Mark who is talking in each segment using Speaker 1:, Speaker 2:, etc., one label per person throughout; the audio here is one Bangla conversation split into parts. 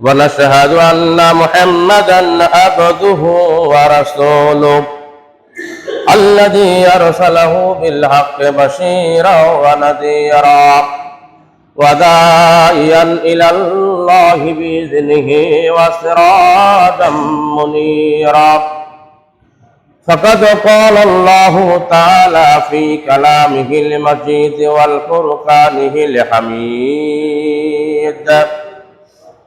Speaker 1: ونشهد أن محمدا عبده ورسوله الذي أرسله بالحق بشيرا ونذيرا وداعيا إلى الله بإذنه وسراجا منيرا فقد قال الله تعالى في كلامه المجيد والفرقانه الحميد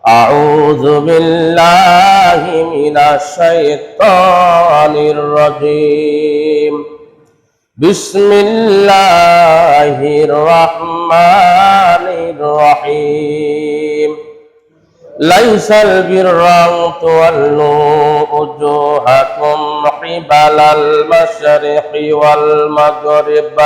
Speaker 1: أعوذ بالله من الشيطان الرجيم بسم الله الرحمن الرحيم ليس البر أن تولوا وجوهكم قبل المشرق والمغرب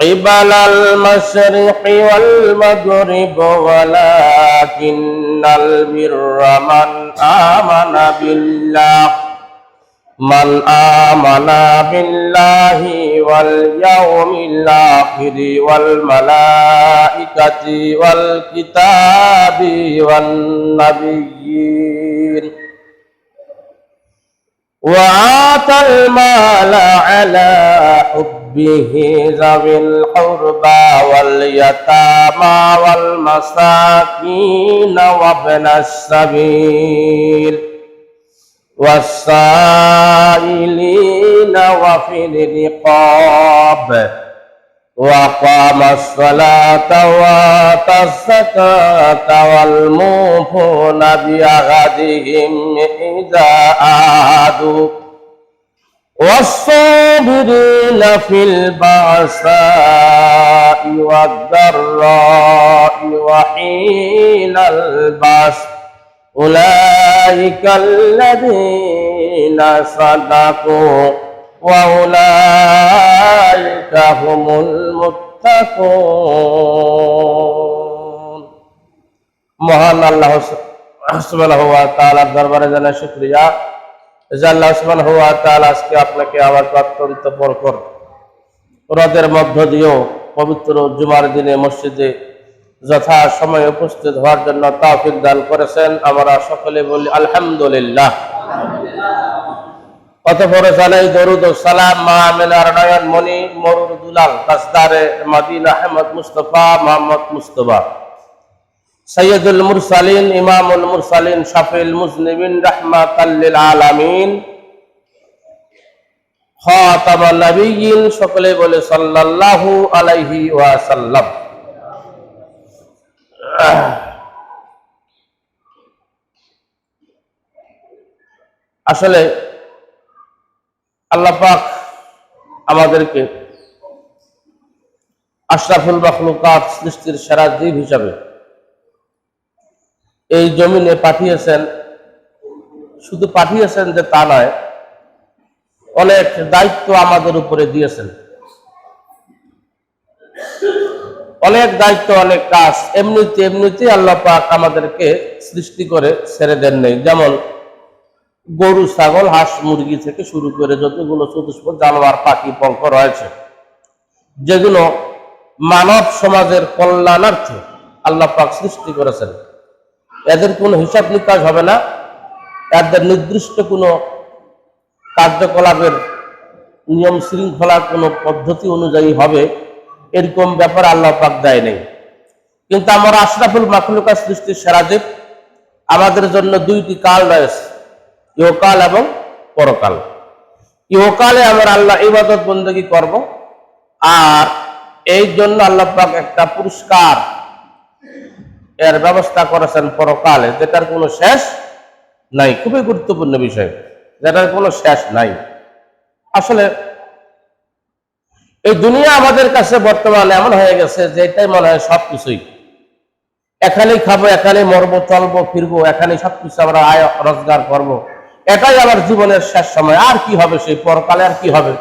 Speaker 1: قبل المشرق والمغرب ولكن البر من آمن بالله من آمن بالله واليوم الآخر والملائكة والكتاب والنبيين وآتى المال على حبه ذوي القربى واليتامى والمساكين وابن السبيل والسائلين وفي الرقاب وقام الصلاة وآتى الزكاة والموفون بعهدهم إذا عادوا والصابرين في البأساء والضراء وحين البأس أولئك الذين صدقوا وأولئك هم المتقون মহান আল্লাহ সুবহানাহু ওয়া তাআলার দরবারে জানাই শুকরিয়া যে আল্লাহ সুবহানাহু ওয়া তাআলা আজকে আপনাকে আমার অত্যন্ত রদের মধ্য দিয়েও পবিত্র জুমার দিনে মসজিদে যথা সময় উপস্থিত হওয়ার জন্য তৌফিক দান করেছেন আমরা সকলে বলি আলহামদুলিল্লাহ। অতঃপর জানাই দরুদ ও সালাম, মা আমিনার নয়ন মনি মরুর দুলাল তাসদারে Medina, Ahmad Mustafa, Muhammad Mustafa. সৈয়দুল মুরসালিন, ইমামুল মুরসালিন শাফিল মুজনিবিন রাহমাতাল্লিল আলামিন। খাতামান নবিয়্যিন সকলে বলে সাল্লাল্লাহু আলাইহি ওয়াসাল্লাম। আসলে আল্লাহ পাক আমাদেরকে আশরাফুল মখলুকাত সৃষ্টির সেরা জীব হিসাবে এই জমিনে পাঠিয়েছেন, শুধু পাঠিয়েছেন যে তা নয়, অনেক দায়িত্ব আমাদের উপরে দিয়েছেন। অনেক দায়িত্ব, অনেক কাজ, এমনিতে এমনিতে আল্লাহ পাক আমাদেরকে সৃষ্টি করে ছেড়ে দেন নেই। যেমন গরু, ছাগল, হাঁস, মুরগি থেকে শুরু করে যতগুলো চতুষ্পদ, জানোয়ার, পাখি পঙ্ক রয়েছে, যেগুলো মানব সমাজের কল্যাণার্থে আল্লাহ পাক সৃষ্টি করেছেন। এদের কোনো হিসাব নিকাশ হবে না। এদের নির্দিষ্ট কোনো কার্যকলাপের নিয়ম শৃঙ্খলা কোনো পদ্ধতি অনুযায়ী হবে, এরকম ব্যাপার আল্লাহ পাক দেয় নেই। কিন্তু আমার আশরাফুল মাখলুকা সৃষ্টির সেরাদেব আমাদের জন্য দুইটি কাল রয়েছে, ইহকাল এবং পরকাল। ইহকালে আমরা আল্লাহ ইবাদত বন্দী করব, আর এই জন্য আল্লাহ পাক একটা পুরস্কার এর ব্যবস্থা করেছেন পরকালে, যেটার কোনো শেষ নাই। খুবই গুরুত্বপূর্ণ বিষয়, যেটার কোনো শেষ নাই। আসলে এই দুনিয়া আমাদের কাছে বর্তমানে এমন হয়ে গেছে যে এটাই মনে হয় সবকিছুই। এখানেই খাব এখানে মরবো, চলবো, ফিরবো এখানে সবকিছু আমরা আয়, রোজগার করব। এটাই আমার জীবনের শেষ সময়। আর কি হবে সেই পরকালে, আর কি হবে?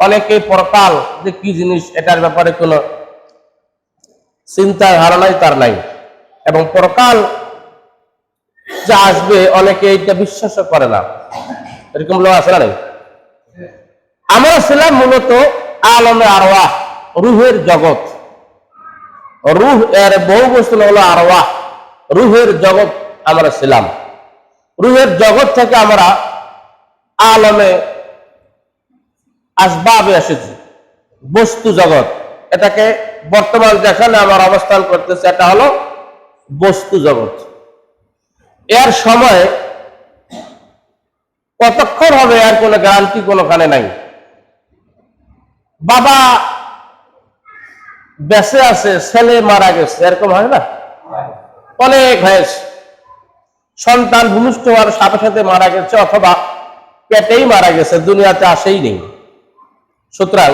Speaker 1: অনেকে পরকাল যে কি জিনিস, এটার ব্যাপারে কোনো চিন্তা ধারণাই তার নাই। এবং পরকাল যা আসবে, অনেকে এটা বিশ্বাস করে না। এরকম লোক আছে না আমরা ছিলাম মূলত আলমে আরওয়াহ, রুহের জগৎ। রুহ এর বহু বস্তু হলো আরওয়াহ। রুহের জগৎ আমরা ছিলাম। রুহের জগৎ থেকে আমরা আলমে আসবাবে এসেছি। বস্তু জগৎ। এটাকে বর্তমান যেখানে আমার অবস্থান করতেছে, এটা হলো বস্তু জগৎ। এর সময় কতক্ষণ হবে এর কোনো গ্যারান্টি কোনোখানে নাই। বাবা বেঁচে আছে, ছেলে মারা গেছে, এরকম হয় না? অনেক হয়েছে। সন্তান ভূমিষ্ঠ হওয়ার সাথে সাথে মারা গেছে, অথবা পেটেই মারা গেছে, দুনিয়াতে আসেই নেই। সুতরাং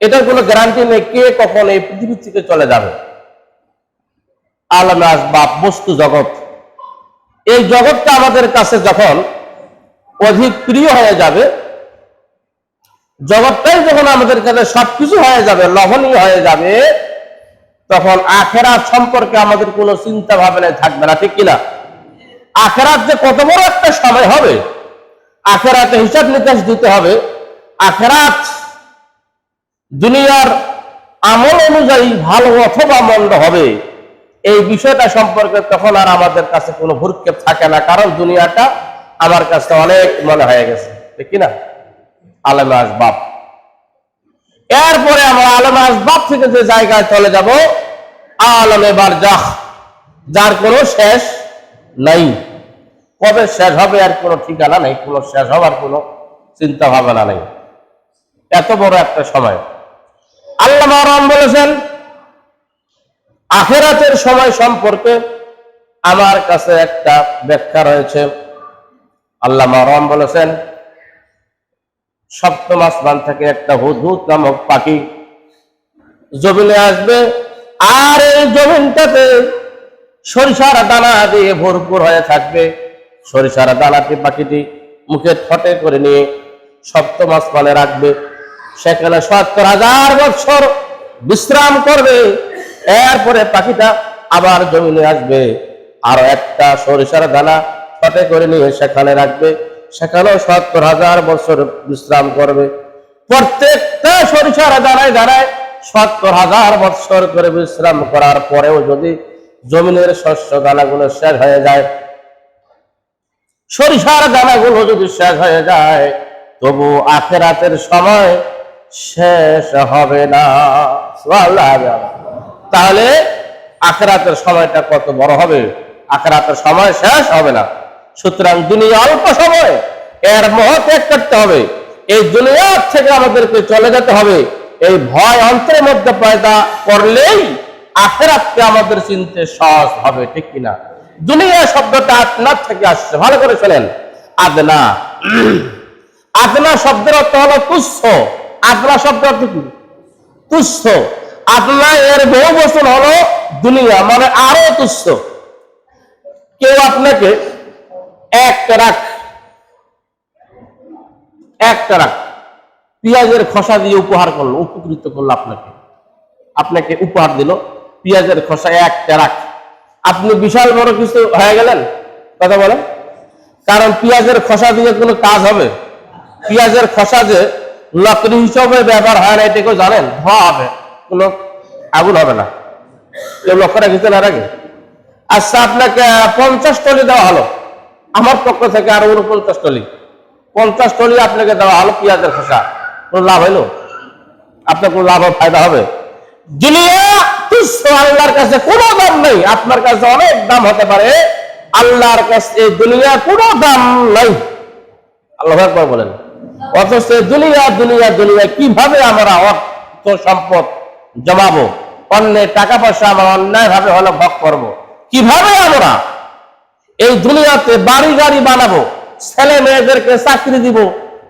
Speaker 1: এটার কোনো গ্যারান্টি নেই কে কখন এই পৃথিবী থেকে চলে যাবে। আলমে আসবাব বস্তু জগৎ। এই জগৎটা আমাদের কাছে যখন অধিক প্রিয় হয়ে যাবে, জগৎটাই যখন আমাদের কাছে সবকিছু হয়ে যাবে লবণীয় হয়ে যাবে, তখন আখেরাত সম্পর্কে আমাদের কোনো চিন্তা ভাবনায় থাকবে না, ঠিক কিনা? আখেরাত যে কত বড় একটা সময় হবে, আখেরাতে হিসাব নিকাশ দিতে হবে। আখেরাত দুনিয়ার আমল অনুযায়ী ভালো অথবা মন্দ হবে। এই বিষয়টা সম্পর্কে তখন আর আমাদের কাছে কোনো ভুরক্ষেপ থাকে না, কারণ দুনিয়াটা আমার কাছে অনেক মনে হয়ে গেছে। ঠিক না আলমে আসবাব এরপরে আমরা আলমে আসবাব থেকে যে জায়গায় চলে যাব, আলমে বারজাহ যার কোনো শেষ নাই। কবে শেষ হবে আর কোনো ঠিকানা নেই, কোনো শেষ হবার কোনো চিন্তা ভাবনা নেই। এত বড় একটা সময়। আল্লাহ বলেছেন আখেরাতের সময় সম্পর্কে আমার কাছে একটা ব্যাখ্যা রয়েছে। আল্লাহ রহমান বলেছেন, সপ্তম আসমান থেকে একটা হুদহুদ নামক পাখি জমিনে আসবে আর এই জমিনটাতে সরিষার দানা দিয়ে ভরপুর হয়ে থাকবে। সরিষার দানাটি পাখিটি মুখে ঠটে করে নিয়ে সপ্তম আসমানে রাখবে। সেখানে সত্তর হাজার বছর বিশ্রাম করবে। এরপরে পাখিটা আবার জমিনে আসবে। আর একটা সরিষার দানা ঠটে করে নিয়ে সেখানে রাখবে। সেখানেও সত্তর হাজার বছর বিশ্রাম করবে। প্রত্যেকটা সরিষার দানায় দাঁড়ায় সত্তর হাজার বছর করে বিশ্রাম করার পরেও যদি জমিনের শস্য দানাগুলো শেষ হয়ে যায়, সরিষার দানাগুলো যদি শেষ হয়ে যায়, তবু আখেরাতের সময় শেষ হবে না। তাহলে আখেরাতের সময়টা কত বড় হবে? আখেরাতের সময় শেষ হবে না। সুতরাং দুনিয়া অল্প সময় এর মোহ ত্যাগ করতে হবে। এই দুনিয়ার থেকে আমাদেরকে চলে যেতে হবে। এই ভয় অন্তরের মধ্যে পয়দা করলেই আখেরাতকে আমাদের চিনতে সহজ হবে, ঠিক কিনা দুনিয়া শব্দটা আপনার থেকে আসছে, ভালো করে শোনেন। আদনা। আদনা শব্দের অর্থ হলো তুচ্ছ। আদনা শব্দ অর্থ কি? তুচ্ছ। আদনা এর বহু বছর হলো দুনিয়া মানে আরও তুচ্ছ। কেউ আপনাকে এক রাখ এক রাখ পেঁয়াজের খসা দিয়ে উপহার করল, উপকৃত করল আপনাকে। আপনাকে উপহার দিল, পেঁয়াজের খসা এক রাখ আপনি বিশাল বড় কিছু হয়ে গেলেন? কথা বলেন। কারণ পেঁয়াজের খসা দিয়ে কোনো কাজ হবে? পেঁয়াজের খসা যে লকড়ি হিসাবে ব্যবহার হয় না, এটা কেউ জানেন? ধোয়া হবে। কোনো আগুন হবে না। লক্ষ্য আর আগে আচ্ছা আপনাকে পঞ্চাশ টলি দেওয়া হলো। আমার পক্ষ থেকে আরও উনপঞ্চাশ টলি। পঞ্চাশ টলি আপনাকে দেওয়া হলো পেঁয়াজের খোসা। কোনো লাভ হইল? আপনার কোনো লাভ ফায়দা হবে? আল্লাহর কাছে কোনো দাম নেই। আপনার কাছে অনেক দাম হতে পারে। আল্লাহর কাছে দুনিয়া কোনো দাম নাই। আল্লাহ বলেন। অথচ দুনিয়া দুনিয়া দুনিয়া কীভাবে আমরা অর্থ সম্পদ জমাবো অন্যের টাকা পয়সা আমরা অন্যায় ভাবে হলো ভোগ করব। কীভাবে আমরা এই দুনিয়াতে বাড়ি গাড়ি বানাবো, ছেলে মেয়েদেরকে চাকরি দিব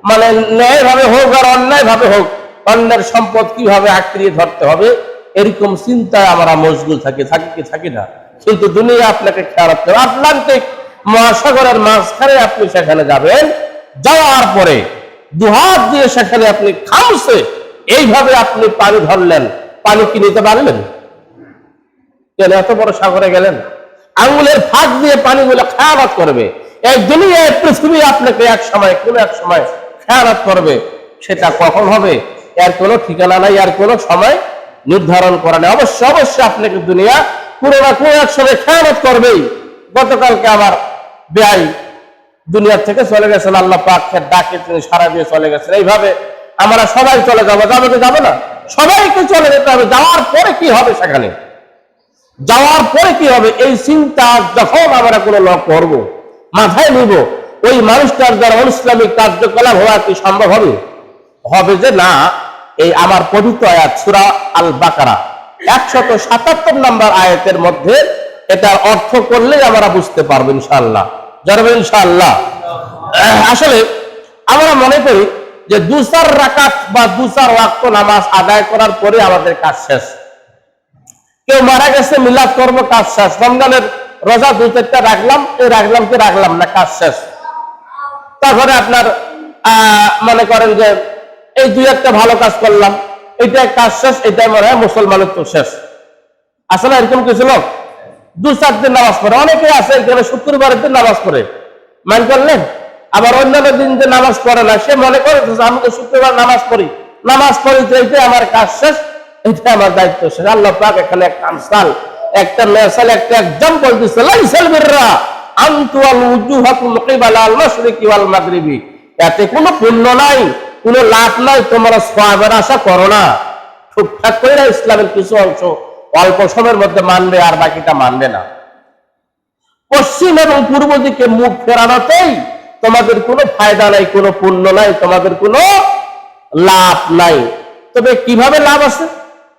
Speaker 1: মানে ন্যায় ভাবে হোক আর অন্যায় ভাবে হোক, অন্যের সম্পদ কীভাবে আঁকড়িয়ে ধরতে হবে, এরকম চিন্তায় আমরা মশগুল থাকি থাকি কি, থাকি না। কিন্তু দুনিয়া আপনাকে খেয়াল রাখতে হবে। আটলান্টিক মহাসাগরের মাঝখানে আপনি সেখানে যাবেন, যাওয়ার পরে দুহাত দিয়ে সেখানে আপনি খামছে এইভাবে আপনি পানি ধরলেন। পানি কি নিতে পারলেন? কেন এত বড় সাগরে গেলেন? আঙ্গুলের ফাঁক দিয়ে পানিগুলো খেয়ালত করবে। এই দুনিয়ায় পৃথিবী আপনাকে এক সময়, কোন এক সময় খেয়ালত করবে। সেটা কখন হবে? এর কোনো ঠিকানা নাই আর কোনো সময় নির্ধারণ করা নেই। অবশ্যই অবশ্যই আপনাকে দুনিয়া কোনো না কোনো এক সময় খেয়ালত করবেই। গতকালকে আমার ব্যয় দুনিয়ার থেকে চলে গেছেন, আল্লাহ পাকের ডাকে তিনি সারা দিয়ে চলে গেছেন। এইভাবে আমরা সবাই চলে যাব। যাবে তো যাবে না? সবাইকে চলে যেতে হবে। যাওয়ার পরে কি হবে সেখানে? যাওয়ার পরে কি হবে? এই চিন্তা যখন আমরা কোনো লোক করব, মাথায় নিব, ওই মানুষটার দ্বারা ইসলামিক কার্যকলাপ হওয়া কি সম্ভব হবে? হবে যে না, এই আমার পবিত্র আয়াত, সুরা আল বাকারা একশত সাতাত্তর নম্বর আয়াতের মধ্যে এটার অর্থ করলেই আমরা বুঝতে পারব ইনশাল্লাহ জানব ইনশাল্লাহ আসলে আমরা মনে করি যে দুসার রাকাত বা দুসার ওয়াক্ত নামাজ আদায় করার পরে আমাদের কাজ শেষ। কেউ মারা গেছে, মিলাদ করব কাজ শেষ। রমজানের রোজা দু চারটা রাখলাম, এই রাখলাম কি রাখলাম না, কাজ শেষ। তারপরে আপনার মনে করেন যে এই দুই একটা ভালো কাজ করলাম এটা কাজ শেষ এটাই মনে হয় মুসলমানের তো শেষ আসলে এরকম কিছু লোক? দু চার দিন নামাজ পড়ে। অনেকে আছে এখানে শুক্রবারের দিন নামাজ পড়ে। মান করলেন? আবার অন্যান্য দিন যে নামাজ পড়ে না, সে মনে করে যে আমি তো শুক্রবার নামাজ পড়ি। নামাজ পড়ি এইটাই আমার কাজ শেষ এটা আমার দায়িত্ব শেষ। আল্লাহ পাক এখানে একটা আমসাল, একটা মেসাল, একটা এক্সাম্পল দিচ্ছে এতে কোনো পুণ্য নাই, কোনো লাভ নাই, তোমরা সওয়াবের আশা করো না। ঠিকঠাক করে ইসলামের কিছু অংশ অল্প সময়ের মধ্যে মানবে, আর বাকিটা মানবে না। পশ্চিম এবং পূর্ব দিকে মুখ ফেরানোতেই তোমাদের কোনো ফায়দা নাই, কোনো পুণ্য নাই, তোমাদের কোনো লাভ নাই। তবে কীভাবে লাভ আছে?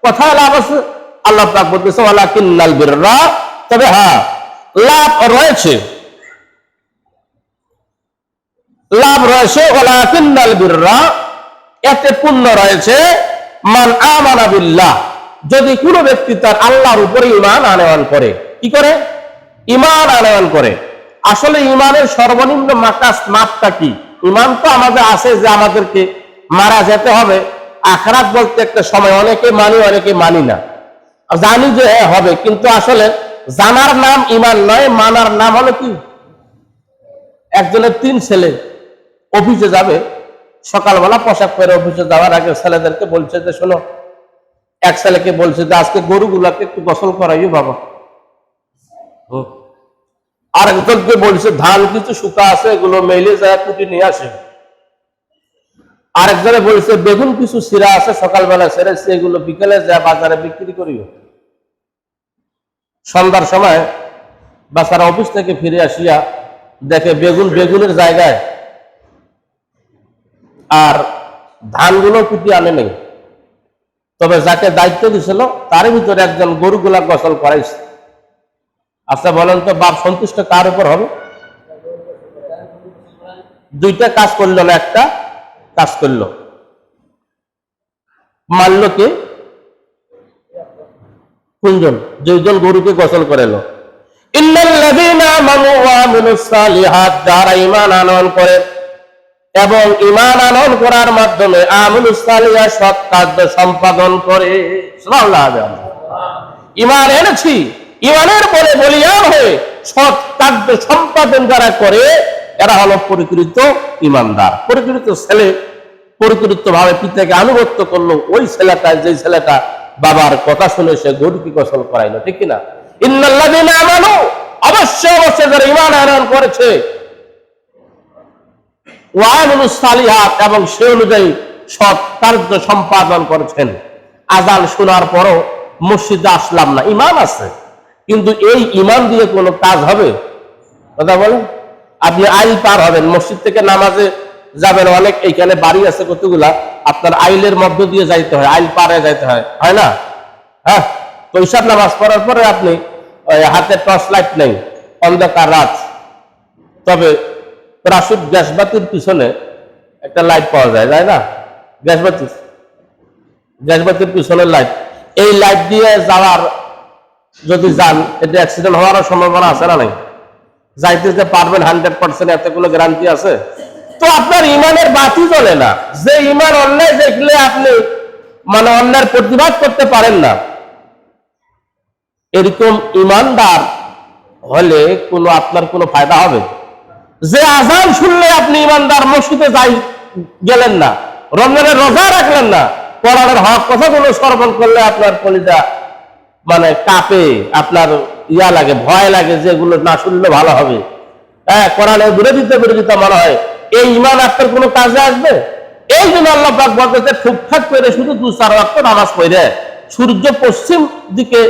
Speaker 1: কথা লাভ আছে? আল্লাহ পাক বলতেছে ওয়ালা বিররা। তবে হ্যাঁ লাভ রয়েছে। লাভ রয়েছে ওলা কিন্নাল বিররা। এতে পুণ্য রয়েছে, মান আমানা বিল্লাহ। যদি কোনো ব্যক্তি তার আল্লাহর উপরে ইমান আনয়ন করে, কি করে? ইমান আনয়ন করে। আসলে ইমানের সর্বনিম্ন মাপটা কি? ইমান তো আমাদের আছে যে আমাদেরকে মারা যেতে হবে। আখরাত বলতে একটা সময়, অনেকে মানি অনেকে মানি না। জানি যে হ্যাঁ হবে। কিন্তু আসলে জানার নাম ইমান নয়, মানার নাম হলো কি? একজনের তিন ছেলে অফিসে যাবে, সকালবেলা পোশাক পরে অফিসে যাওয়ার আগে ছেলেদেরকে বলছে যে, শোনো, এক ছেলেকে বলছে যে, আজকে গরুগুলাকে একটু গোসল করাইও বাবা। আর একজনকে বলছে, ধান কিছু শুকা আছে, এগুলো মেলে যায়, কুটি নিয়ে আসে। আরেকজনে বলছে, বেগুন কিছু সিরা আছে, সকালবেলা সেরেছে এগুলো বিকেলে যায় বাজারে বিক্রি করিও। সন্ধ্যার সময় বাচ্চারা অফিস থেকে ফিরে আসিয়া দেখে বেগুন বেগুনের জায়গায় আর ধানগুলো কুটি আনে নেই। তবে যাকে দায়িত্ব দিছিল তার ভিতরে একজন গরুগুলা গোসল করাইছে। আচ্ছা বলেন তো, বাপ সন্তুষ্ট কার উপর হবে? দুইটা কাজ করল না একটা কাজ করল। মানলো কে? কোনজন? দুইজন গরুকে গোসল করালো। আনয়ন করে এবং ঈমান আনয়ন করার মাধ্যমে সৎ কার্য সম্পাদন করে। ইমান এনেছি। ইমানের পরে বলিয়ান হয়ে সৎ কার্য সম্পাদন যারা করে, এরা হলো পরিকৃত ইমানদার। পরিকৃত ছেলে পরিকৃত ভাবে পিতাকে আনুগত্য করল, ওই ছেলেটা যে ছেলেটা বাবার কথা শুনে সে গরুকে গোসল করাইলো, ঠিক কিনা? অবশ্যই অবশ্যই যারা ইমান করেছে ওয়ামিলুস সালিহাত, এবং সে অনুযায়ী সৎ কার্য সম্পাদন করেছেন। আজান শোনার পরও মসজিদে আসলাম না ইমান আছে। কিন্তু এই ইমান দিয়ে কোনো কাজ হবে? কথা বলেন। আপনি আইল পার হবেন, মসজিদ থেকে নামাজে যাবেন, অনেক এইখানে বাড়ি আছে কতগুলা, আপনার আইলের মধ্য দিয়ে যাইতে হয়, আইল পারে যাইতে হয় হয় না? হ্যাঁ? তো নামাজ পড়ার পরে আপনি হাতে টর্চ লাইট নেই, অন্ধকার রাত। তবে প্রাসুদ গ্যাস বাতির পিছনে একটা লাইট পাওয়া যায়, তাই না? গ্যাস বাতি গ্যাস বাতির পিছনে লাইট। এই লাইট দিয়ে যাওয়ার যদি যান এটা অ্যাক্সিডেন্ট হওয়ার সম্ভাবনা আছে না নাই? যাইতে পারবেন হান্ড্রেড পার্সেন্ট এত কোনো গ্যারান্টি আছে। তো আপনার ইমানের বাতি জ্বলে না। যে ইমান অন্যায় দেখলে আপনি মানে অন্যায়ের প্রতিবাদ করতে পারেন না। এরকম ইমানদার হলে কোনো আপনার কোনো ফায়দা হবে? যে আজান শুনলে আপনি ইমানদার মসজিদে যাই গেলেন না, রমজানের রোজা রাখলেন না কোরআনের হক কথাগুলো শ্রবণ করলে আপনার কলিজা মানে কাপে আপনার ইয়া লাগে, ভয় লাগে যেগুলো না শুনলে ভালো হবে। হ্যাঁ কোরআনের বিরোধিতা বিরোধিতা মনে হয়। এই ইমান আপনার কোনো কাজে আসবে? এই জন্য আল্লাহ বলতেছে ঠুকঠাক করে শুধু দু, চার রক্ত নামাজ পড়ে। সূর্য পশ্চিম দিকে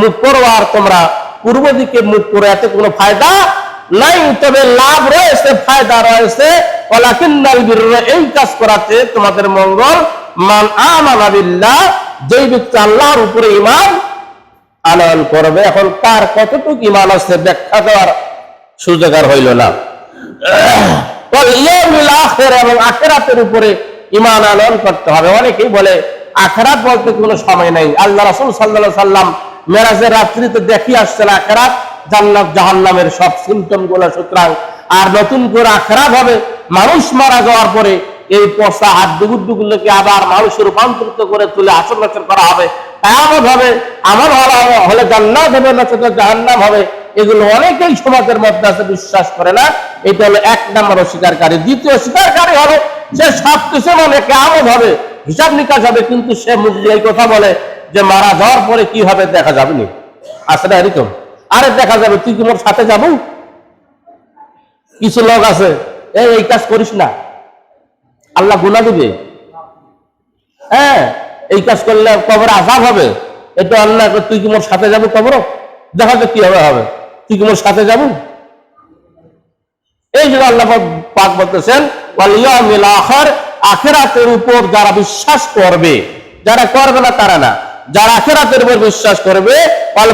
Speaker 1: মুখ করো আর তোমরা পূর্ব দিকে মুখ করো, এতে কোনো ফায়দা নাই। তবে লাভ রয়েছে, ফায়দা রয়েছে। এই কাজ করাতে তোমাদের মঙ্গল। মান আমানা বিল্লাহ, যেই ব্যক্তি আল্লাহর উপরে ঈমান আনয়ন করবে, এখন তার কতটুকু ইমান আছে ব্যাখ্যা দেওয়ার সুযোগ আর হইল না। এবং আখিরাতের উপরে ইমান আনয়ন করতে হবে। অনেকেই বলে, আখিরাত বলতে কোনো সময় নাই। আল্লাহ রাসূল সাল্লাল্লাহু সাল্লাম মেরাজের রাত্রিতে দেখি আসছেন আখিরাত জান্নাত, জাহান্নামের সব সিমটমগুলো। সুতরাং আর নতুন করে আখিরাত হবে, মানুষ মারা যাওয়ার পরে এই পচা হাড্ডুগুড্ডু গুলোকে আবার মানুষের রূপান্তরিত করে তুলে আসর নাচর করা হবে। কেমন হবে আমার হলে জান্নাত হবে, না সেটা জাহান্নাম হবে। এগুলো অনেকেই সমাজের মধ্যে আছে, বিশ্বাস করে না। এটা হলো এক নম্বর অস্বীকারী। দ্বিতীয় অস্বীকারী হলো সে সব কিছু মানে কেমন হবে, হিসাব নিকাশ হবে, কিন্তু সে মুখ দিয়ে কথা বলে যে মারা যাওয়ার পরে কি হবে দেখা যাবে নি। আসলে এরকম? আরে দেখা যাবে, তুই কি মোর সাথে যাব? কিছু লোক আছে, এই কাজ করিস না। আল্লাহ গুণা দিবে। হ্যাঁ এই কাজ করলে কবর আজাব হবে। এটা আল্লাহ তুই কি মোর সাথে যাব কবর? দেখা যাক কি হবে তুই কি মোর সাথে যাব? এই জন্য আল্লাহ পাক বলতেছেন আখিরাতের উপর যারা বিশ্বাস করবে, যারা করবে না তারা না। যারা আখেরাতের উপর বিশ্বাস করবে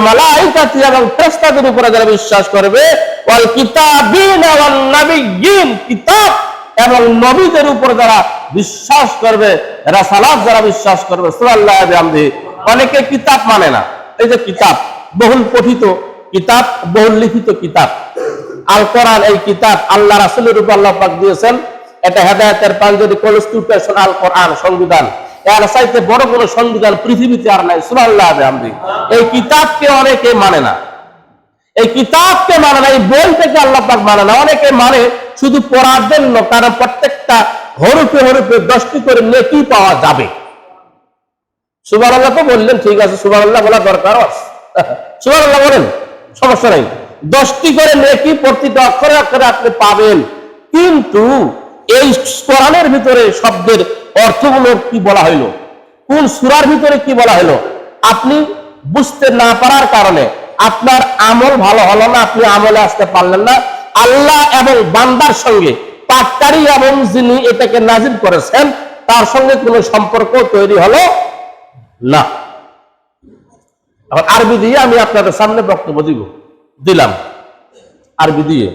Speaker 1: মালাইকাতি এবং ফেরেশতাদের উপরে যারা বিশ্বাস করবে, ওয়াল কিতাবিন নাবিয়্যিন, কিতাব এবং নবীদের উপর যারা বিশ্বাস করবে রাসালাত যারা বিশ্বাস করবে, সুবহানাল্লাহি বিহামদিহি অনেকে কিতাব মানে না। এই যে কিতাব, বহুল পঠিত কিতাব, বহুল লিখিত কিতাব। আল কোরআন এই কিতাব আল্লাহ রাসূলের উপর আল্লাহ পাক দিয়েছেন। এটা হেদায়েতের পাঞ্জাবি কনস্টিটিউশন আল কোরআন সংবিধান, এর চাইতে বড় কোনো সংবিধান পৃথিবীতে আর নাই, সুবহানাল্লাহ বিহামদিহি এই কিতাবকে অনেকে মানে না। এই কিতাবকে মানে না, এই বই থেকে আল্লাহ পাক মানে না। অনেকে মানে শুধু পড়ার জন্য কারণ প্রত্যেকটা হরুপে হরুপে দশটি করে নেকি পাওয়া যাবে। সুবাহ আল্লাহ তো বললেন, ঠিক আছে সুবাহ আল্লাহ বলা দরকার সুবাহ আল্লাহ বলেন, সমস্যা নাই। দশটি করে নেকি প্রতিটা অক্ষরে অক্ষরে আপনি পাবেন। কিন্তু এই কোরআনের ভিতরে শব্দের অর্থগুলো কি বলা হইল? কোন সুরার ভিতরে কি বলা হলো আপনি বুঝতে না পারার কারণে আপনার আমল ভালো হলো না, আপনি আমলে আসতে পারলেন না। আল্লাহ এবং বান্দার সঙ্গে, পাটকারী এবং যিনি এটাকে নাজিল করেছেন, তার সঙ্গে কোনো সম্পর্ক তৈরি হলো না। আরবি দিয়ে আমি আপনাদের সামনে বক্তব্য দিব। দিলাম। আরবি দিয়ে।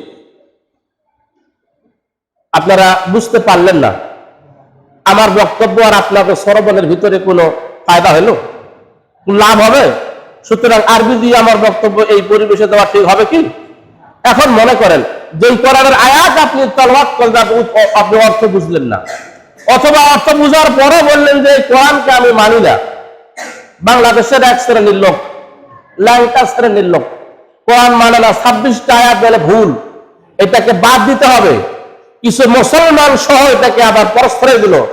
Speaker 1: আপনারা বুঝতে পারলেন না। আমার বক্তব্য আর আপনাদের সরবনের ভিতরে কোনো ফায়দা হলো? লাভ হবে? সুতরাং আরবি দিয়ে আমার বক্তব্য এই পরিবেশে দেওয়া ঠিক হবে কি? এখন মনে করেন যে কোরআনের আয়াত আপনি তলবাদ করলেন, আপনি- অর্থ বুঝলেন না। অথবা অর্থ বুঝার পরে বললেন যে কোরআনকে আমি মানি না। বাংলাদেশের এক শ্রেণির লোক ল্যাংটা শ্রেণির লোক কোরআন মানে না, ছাব্বিশটা আয়াত বলে ভুল। এটাকে বাদ দিতে হবে। কিছু মুসলমান সহ এটাকে আবার পরস্পরে দিল।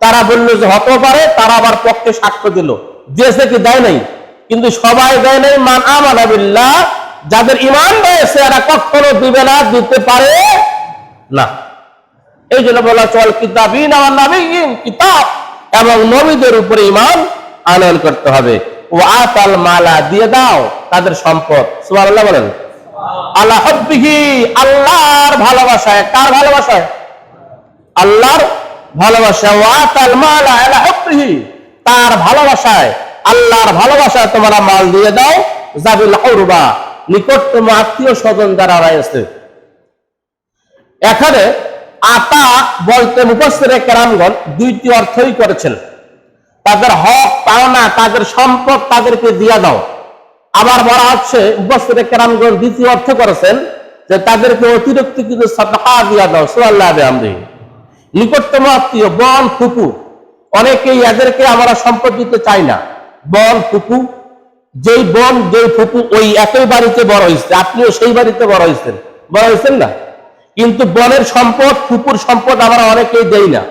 Speaker 1: তারা বলল যে হতে পারে, তারা আবার পক্ষে সাক্ষ্য দিল। দিয়েছে কি দেয় নাই? কিন্তু সবাই দেয় নাই, মান আমানাবিল্লাহ যাদের ইমান রয়েছে এরা কখনো দিবে না দিতে পারে না। এই জন্য বলা চল কিতাবিন আমার কিতাব। এবং নবীদের উপরে ইমান আনয়ন করতে হবে। ও আতাল মালা দিয়ে দাও তাদের সম্পদ। সুবহানাল্লাহ বলেন। আল্লাহ হব্বিহি আল্লাহর ভালোবাসায়। কার ভালোবাসায়? আল্লাহর ভালোবাসা ও আতাল মালা আলা হব্বিহি। তার ভালোবাসায় আল্লাহর ভালোবাসায় তোমরা মাল দিয়ে দাও। জাবিল হরবা নিকটতম আত্মীয় স্বজন যারা রয়েছে এখানে আতা বলতে মুফাসসিরে কেরামগণ দুইটি অর্থই করেছেন। তাদের হক পাওনা তাদের সম্পদ তাদেরকে দিয়া দাও। আবার বলা হচ্ছে উপস্থিত কেরামগঞ্জ দ্বিতীয় অর্থ করেছেন যে তাদেরকে অতিরিক্ত কিছু সাদা দিয়া দাও সোয়াল্লাহ আমি নিকটতম আত্মীয়, বন, ফুপু। অনেকেই এদেরকে আমরা সম্পদ দিতে চাই না। বন, ফুপু যেই বন, যেই ফুপু ওই একই বাড়িতে বড় হয়েছে, আপনিও সেই বাড়িতে বড় হয়েছেন। বড় হয়েছেন না? কিন্তু বনের সম্পদ, ফুপুর সম্পদ আমরা অনেকেই দেই না।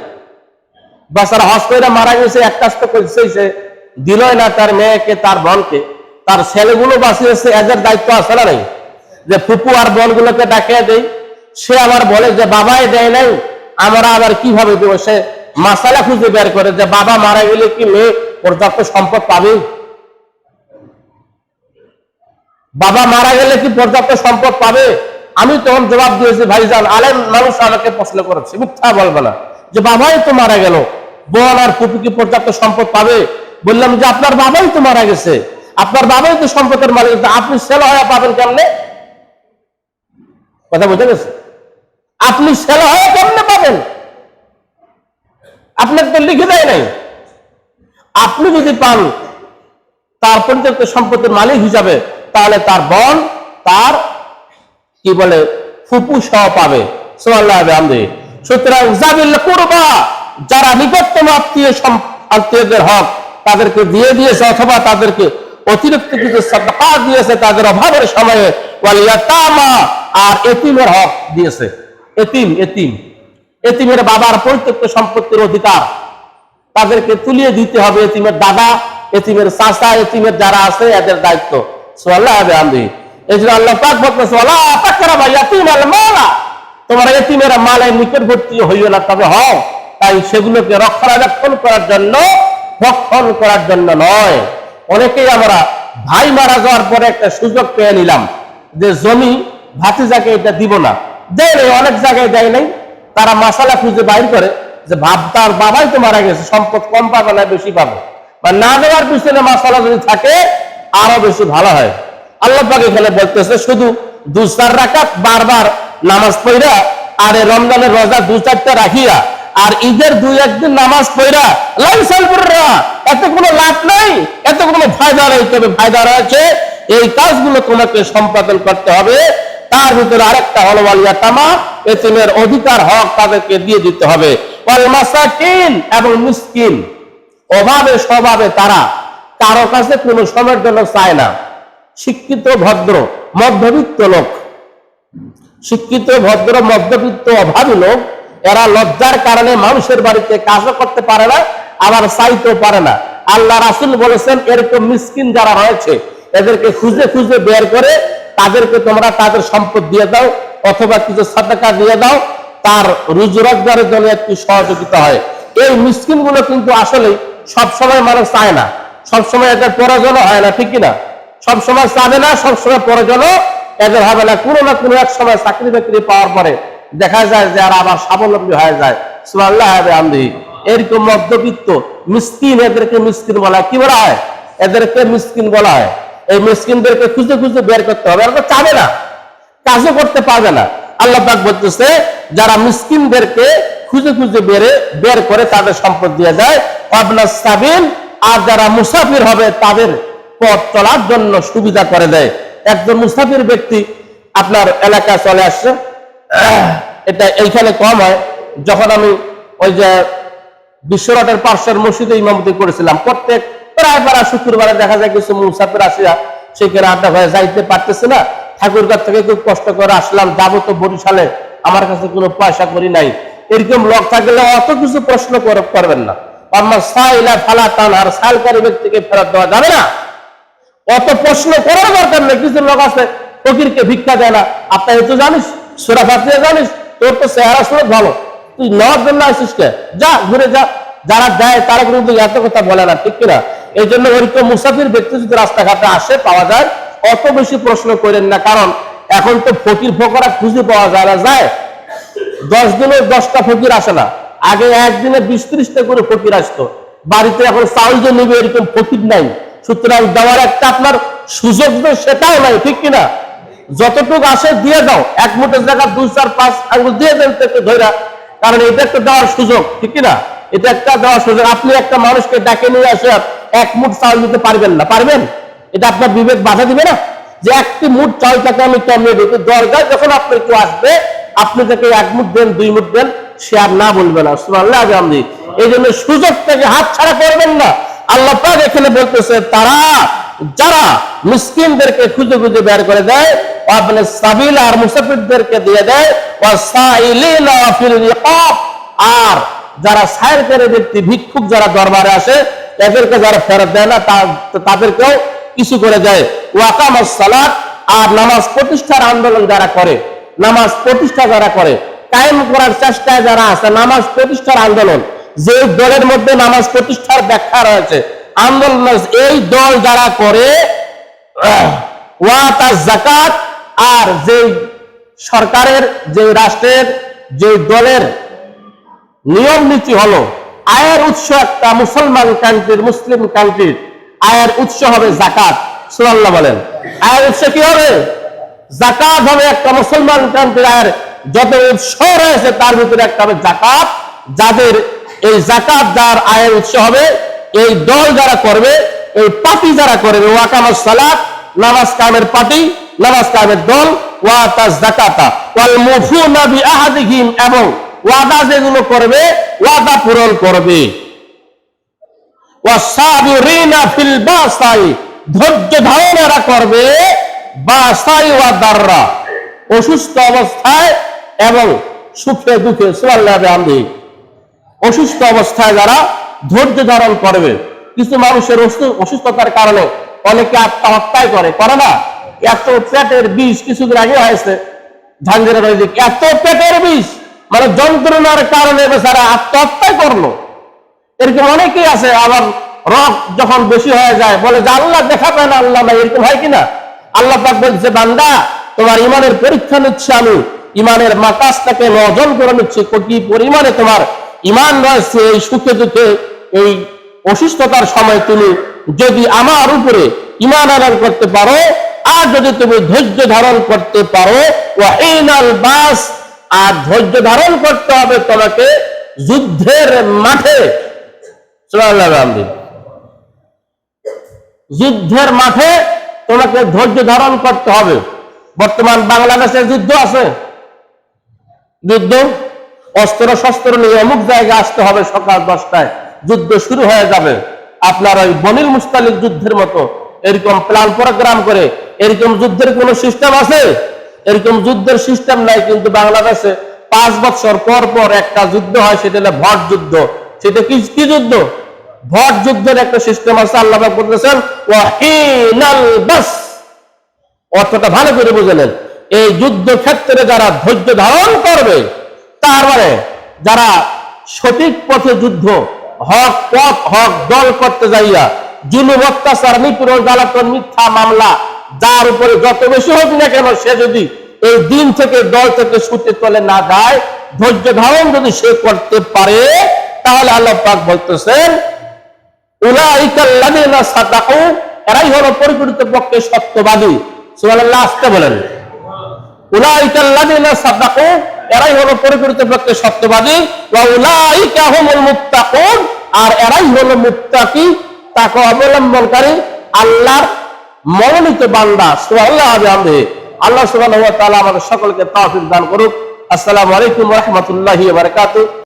Speaker 1: বাসারা হস করে মারা গেছে, এক কাজ তো করছে দিলই না তার মেয়েকে, তার বোনকে, তার ছেলেগুলো বাঁচিয়েছে, এদের দায়িত্ব আছে না নাই? যে ফুপু আর বোনগুলোকে ডাকিয়ে দেই। সে আবার বলে যে, বাবাই দেয় নাই, আমরা আবার কীভাবে দেবো? সে মাসালা খুঁজে বের করে যে, বাবা মারা গেলে কি মেয়ে পর্যাপ্ত সম্পদ পাবে? বাবা মারা গেলে কি পর্যাপ্ত সম্পদ পাবে? আমি তখন জবাব দিয়েছি, ভাইজান, আলেম মানুষ আমাকে প্রশ্ন করেছে মিথ্যা বলবে না। যে বাবাই তো মারা গেল, বোন আর ফুপু কি পর্যাপ্ত সম্পদ পাবে? বললাম যে আপনার বাবাই তো মারা গেছে, আপনার বাবাই তো সম্পদের মালিক আপনি ছেলে হয়ে পাবেন কেমনে? কথা বুঝে গেছে? আপনি ছেলে হয়ে কেমনে পাবেন? আপনার তো লিখে দেয় নাই। আপনি যদি পান, তার পর্যন্ত সম্পত্তির মালিক হিসাবে তাহলে তার বোন, তার, কি বলে, ফুপু সহ পাবে। যারা নিকটতম আত্মীয় আত্মীয়দের হক তাদেরকে দিয়ে দিয়েছে অথবা তাদেরকে অতিরিক্ত কিছু দিয়েছে তাদের অভাবের সময়ে আর এতিমের হক দিয়েছে। এতিম এতিম। এতিমের বাবার পরিত্যক্ত সম্পত্তির অধিকার। তাদেরকে তুলিয়ে দিতে হবে এতিমের দাদা, এতিমের চাষা এতিমের যারা আছে, এদের দায়িত্ব। সোয়াল্লাহ হবে আমি রক্ষণাবেক্ষণ করার জন্য রক্ষণ করার জন্য নয়। অনেকেই আমরা ভাই মারা যাওয়ার পরে একটা সুযোগ পেয়ে নিলাম যে জমি এটা দিব না। দেয় নাই, অনেক জায়গায় দেয় নাই। তারা মাসালা খুঁজে বাইর করে যে ভাব তার বাবাই তো মারা গেছে, সম্পদ কম পাবে না, বেশি পাবে। বা না দেওয়ার পিছনে মাসালা যদি থাকে আরও বেশি ভালো হয়। আল্লাহ পাক এখানে বলতেছে, শুধু দু চার রাকাত বারবার নামাজ পড়া আর রমজানের রোজা দু চারটা রাখিয়া আর ঈদের দুই একদিন নামাজ পড়া লাইসাল পড়া এত কোনো লাভ নাই, এত কোনো ফায়দা নেই। তবে ফায়দা রয়েছে, এই কাজগুলো তোমাকে সম্পাদন করতে হবে। তার ভিতরে আরেকটা হলো ওয়ালিয়া তামা এতিমের অধিকার হক তাদেরকে দিয়ে দিতে হবে। ওয়াল মাসাকিন এবং মিসকিন, অভাবে স্বভাবে তারা কারও কাছে কোনো সময়ের জন্য চায় না। শিক্ষিত, ভদ্র, মধ্যবিত্ত লোক। শিক্ষিত, ভদ্র, মধ্যবিত্ত, অভাবী লোক, এরা লজ্জার কারণে মানুষের বাড়িতে কাজও করতে পারে না, আবার চাইতেও পারে না। আল্লাহ রাসুল বলেছেন, এরকম মিসকিন যারা রয়েছে, এদেরকে খুঁজে খুঁজে বের করে তাদেরকে তোমরা তাদের সম্পদ দিয়ে দাও, অথবা কিছু সাদাকা দিয়ে দাও, তার রুজি রোজগারের জন্য একটি সহযোগিতা হয়। এই মিসকিনগুলো কিন্তু আসলে সবসময় মানুষ চায় না। সবসময় এদের প্রয়োজন হয় না, ঠিক কিনা? সবসময় চাবে না, সবসময় প্রয়োজনও এদের হবে না। কোনো না কোনো এক সময় চাকরি বাকরি পাওয়ার পরে দেখা যায় যে আর আবার স্বাবলম্বী হয়ে যায়। সুমাল্লাহ আমদি। এরকম মধ্যবিত্ত মিসকিন এদেরকে মিসকিন বলা হয়। কি বলা হয়? এদেরকে মিসকিন বলা হয়। এই মিসকিনদেরকে খুঁজে খুঁজে বের করতে হবে। এরা তো চাবে না, কাজও করতে পারবে না। আল্লাহ পাক বলতেছে, যারা মিসকিনদেরকে খুঁজে খুঁজে বেরে, বের করে তাদের সম্পদ দিয়ে যায় আপনার সাবিন আর যারা মুসাফির হবে তাদের পথ চলার জন্য সুবিধা করে দেয়। একজন মুসাফির ব্যক্তি আপনার এলাকায় চলে আসছে এটা এইখানে কম হয়। যখন আমি ওই যে বিশ্বরটের পার্শ্বের মসজিদে ইমামতি করেছিলাম, প্রত্যেক প্রায় প্রায় শুক্রবারে দেখা যায় কিছু মুসাফির আসিয়া সেখানে আড্ডা হয়ে যাইতে পারতেছে না। ঠাকুরগার থেকে খুব কষ্ট করে আসলাম, যাব তো বরিশালে, আমার কাছে কোনো পয়সা করি নাই। এরকম লোক থাকলে অত কিছু প্রশ্ন করবেন না। ফেরত দেওয়া যাবে না। অত প্রশ্ন কিছু লোক আছে ভিক্ষা দেয় না। জানিস জানিস, তোর তো ভালো। তুই যা, ঘুরে যা। যারা দেয়, তারা কিন্তু এত কথা বলে না, ঠিক কিনা? এই জন্য ওইরকম মুসাফির ব্যক্তি যদি রাস্তাঘাটে আসে, পাওয়া যায়। অত বেশি প্রশ্ন করেন না, কারণ এখন তো ফকির ফকরা খুঁজে পাওয়া যায় না, যায়। দশ দিনে দশটা ফকির আসে না। আগে একদিনে বিশ ত্রিশটা করে ফকির আসতো। বাড়িতে এখন চাউল যে নেবে এরকম ফকির নাই। সুতরাং দেওয়ার একটা আপনার সুযোগ সেটাও নাই, ঠিক কিনা? যতটুকু আসে দিয়ে দাও। এক মুঠের জায়গা, দুই, চার, পাঁচ আঙুল দিয়ে দেন থেকে ধৈরা কারণ এটা একটা দেওয়ার সুযোগ, ঠিক কিনা? এটা একটা দেওয়ার সুযোগ। আপনি একটা মানুষকে ডাকে নিয়ে আসে এক মুঠ চাউল দিতে পারবেন না। পারবেন? এটা আপনার বিবেক বাধা দিবে না? যে একটি মুঠ চাল টাকা আমি কেমনে দিতে দরকার যখন আপনার কেউ আসবে, আপনি তাকে এক মুঠ দেন, দুই মুঠ দেন সে আর না বলবে না। আলহামদি এই জন্য সুযোগ থেকে হাত ছাড়া করবেন না। আল্লাহ পাক এখানে বলতেছে, তারা যারা মিসকিনদেরকে খুঁজে খুঁজে বের করে দেয় আপনি সাবিল আর মুসাফিরদেরকে দিয়ে দেয় আর যারা সায়ের করে ব্যক্তি, ভিক্ষুক যারা দরবারে আসে এদেরকে যারা ফেরত দেয় না তাদেরকেও কিছু করে দেয়। ওয়াকাম সালাত, আর নামাজ প্রতিষ্ঠার আন্দোলন যারা করে, নামাজ প্রতিষ্ঠা যারা করে কায়েম করার চেষ্টায় যারা আছে, নামাজ প্রতিষ্ঠার আন্দোলন, যে দলের মধ্যে নামাজ প্রতিষ্ঠার ব্যাখ্যা রয়েছে, আন্দোলন এই দল যারা করে জাকাত আর যে সরকারের যে রাষ্ট্রের যে দলের নিয়ম নীতি হলো, আয়ের উৎস একটা মুসলমান কান্ট্রির মুসলিম কান্ট্রির আয়ের উৎস হবে জাকাত সুরাল্লাহ বলেন। আয়ের উৎস কি হবে? জাকাত হবে একটা মুসলমান কান্ট্রির আয়ের যত উৎস রয়েছে তার ভিতরে একটা হবে জাকাত যাদের এই জাকাত যার আয়ের উৎস হবে, এই দল যারা করবে, এই পার্টি যারা করবে ওয়াকামাস সালাত, নামাজ কামের পার্টি, নামাজ কামের দল, ওয়াতা জাকাতা ওয়াল মুফুনা বিআহাদিহিম, এবং ওয়াদা যেগুলো করবে, ওয়াদা পূরণ করবে। ওয়াসাবিরিনা ফিল বাসাই, ধৈর্য ধারণ করবে বাসাই ওয়া দাররা অসুস্থ অবস্থায় এবং সুখে দুঃখে বিহামদিহি অসুস্থ অবস্থায় যারা ধৈর্য ধারণ করবে, কিছু মানুষের অসুস্থতার কারণে অনেকে আত্মহত্যাই করে করে না? এত পেটের বিষ কিছুদিন আগে হয়েছে ওই দিকে এত পেটের বিষ মানে যন্ত্রণার কারণে বেচারা আত্মহত্যাই করল। এরকম অনেকেই আছে, আবার রক যখন বেশি হয়ে যায়, বলে যে আল্লাহ দেখা পায় না, আল্লাহ এরকম হয় কিনা? আল্লাহ বলছে, বান্দা, তোমার ইমানের পরীক্ষা নিচ্ছে আমি ইমানের মাকাসটাকে নজন করে নিচ্ছি কি পরিমাণে তোমার ইমান রয়েছে এই সুখে দুঃখে, এই অসুস্থতার সময় তুমি যদি আমার উপরে ইমান আনয়ন করতে পারো, আর যদি তুমি ধৈর্য ধারণ করতে পারো বাস, আর ধৈর্য ধারণ করতে হবে তোমাকে যুদ্ধের মাঠে। যুদ্ধের মাঠে তোমাকে ধৈর্য ধারণ করতে হবে। বর্তমান বাংলাদেশে যুদ্ধ আছে। যুদ্ধ, অস্ত্র শস্ত্র নিয়ে অমুক জায়গায় আসতে হবে সকাল দশটায়। যুদ্ধ শুরু হয়ে যাবে। আপনার ওই বনিল মুস্তালিক যুদ্ধের মতো। এরকম প্ল্যান প্রোগ্রাম করে এরকম যুদ্ধের কোন সিস্টেম আছে? এরকম যুদ্ধের সিস্টেম নাই, কিন্তু বাংলাদেশে পাঁচ বছর পর পর একটা যুদ্ধ হয়, সেটা ভট যুদ্ধ। সেটা কি কি যুদ্ধ? ভট যুদ্ধের একটা সিস্টেম আছে, আল্লাহ বলতেছেন অর্থটা ভালো করে বুঝে নেন। এই যুদ্ধ ক্ষেত্রে যারা ধৈর্য ধারণ করবে, তার মানে যারা সঠিক পথে যুদ্ধ, হক পথ, হক দল করতে যাইয়া জুলুম, অত্যাচার, নিপীড়ন, জ্বালাতন, মিথ্যা মামলা, যার উপরে যত বেশি হোক না কেন সে যদি এই দিন থেকে দল থেকে ছুটে চলে না যায়, ধৈর্য ধারণ যদি সে করতে পারে, তাহলে আল্লাহ পাক বলতেছেন এরাই হলো পরিপূর্ণ পক্ষে সত্যবাদী। সুবহানাল্লাহ, আসতে বলেন। এরাই হলো পরিপূরিত পক্ষে সত্যবাদী আর এরাই হলো মুত্তাকি, তাকে অবলম্বনকারী আল্লাহর মনোনীত বান্দা, সুবহানাল্লাহ আল্লাহ সুবাহ আমাদের সকলকে তৌফিক দান করুক। আসসালামু আলাইকুম রহমতুল্লাহ বারাকাতুহু।